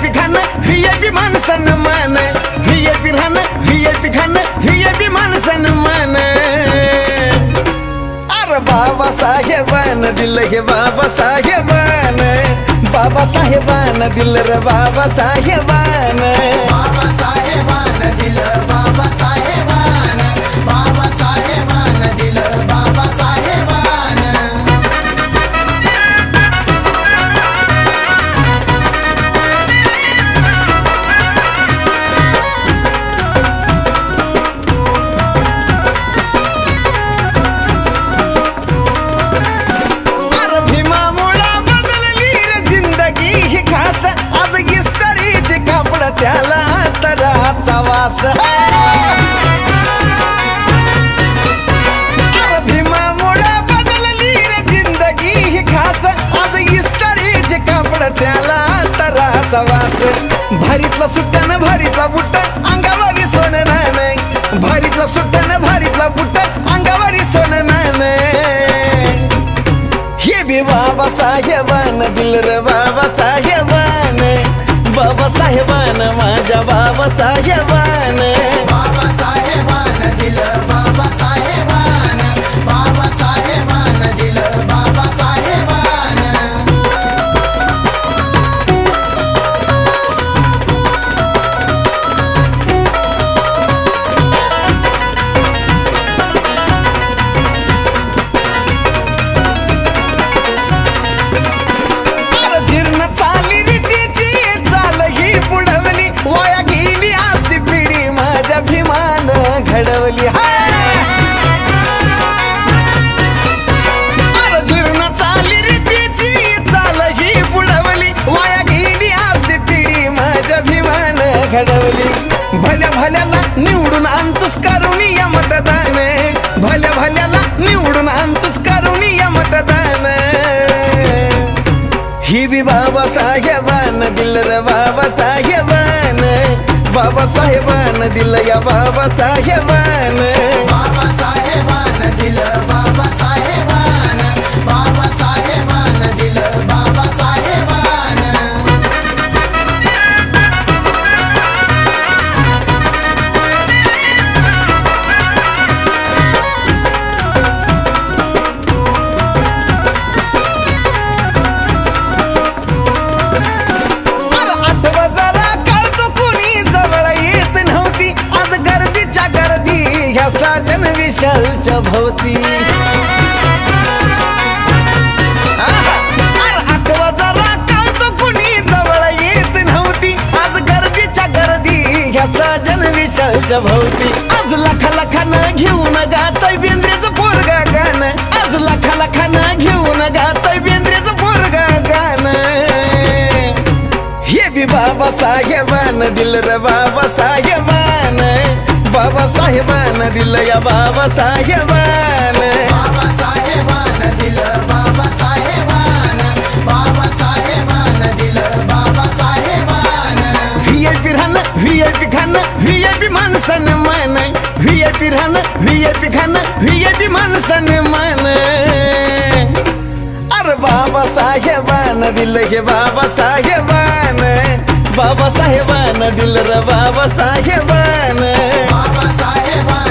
V खाणं V I P माणसानं मान व्ही आय पी राहणं व्ही आय पी खाणं व्ही आय पी माणसानं मान अरे बाबा साहेबान दिलं हे बाबा साहेबान. बाबा साहेबान दिलं रे बाबा साहेबान. तराचा वास अरे भीमामुळा बदलली रे जिंदगी ही खास। आज इस्त्रीचे कापड त्याला तराचा वास। भारीतला सुट्टानं भारीतला बुट्ट अंगावरी सोनं नाणं भारीतला सुट्टानं भारीतला बुट्ट अंगावरी सोनं नाणं हे बी बाबा साहेबान दिल रे बाबा साहेबान बाबा साहेबान माझ्या बाबा साहेबान बाबासाहेबान. घडवली. भल्या भल्याला निवडून आणतोस करून या मतदान भल्या भल्याला निवडून आणतोस करून या मतदान ही बी बाबा साहेबान दिल र बाबा साहेबान बाबा साहेबान दिल या बाबा साहेबान बाबासाहेबान. भोवती. आहा! अरे आठवा जरा कळतो कुणी जवळ येत नव्हती. आज गर्दीच्या गर्दी ह्या साजन विशालच्या भोवती. आज लाखा लाखानं घेऊन गाताय बेंद्रेचं पोरगा गाणं. आज लाखा लाखानं घेऊन गाताय बेंद्रेचं पोरगा गाणं. हे बी बाबा साहेबान दिल रे बाबा साहेबान. बाबा साहेबान दिल या बाबा साहेबान बाबासाहेबान दिलं बाबासाहेबान बाबासाहेबान दिलं बाबासाहेबान. व्ही आय पी राहणं व्ही आय पी खाणं व्ही आय पी माणसानं मान व्ही आय पी राहणं व्ही आय पी खाणं व्ही आय पी माणसानं मान अरे बाबा साहेबान दिल हे बाबा साहेबान बाबा साहेबान दिल रे बाबा साहेबान बाबासाहेबान. दिलं बाबासाहेबान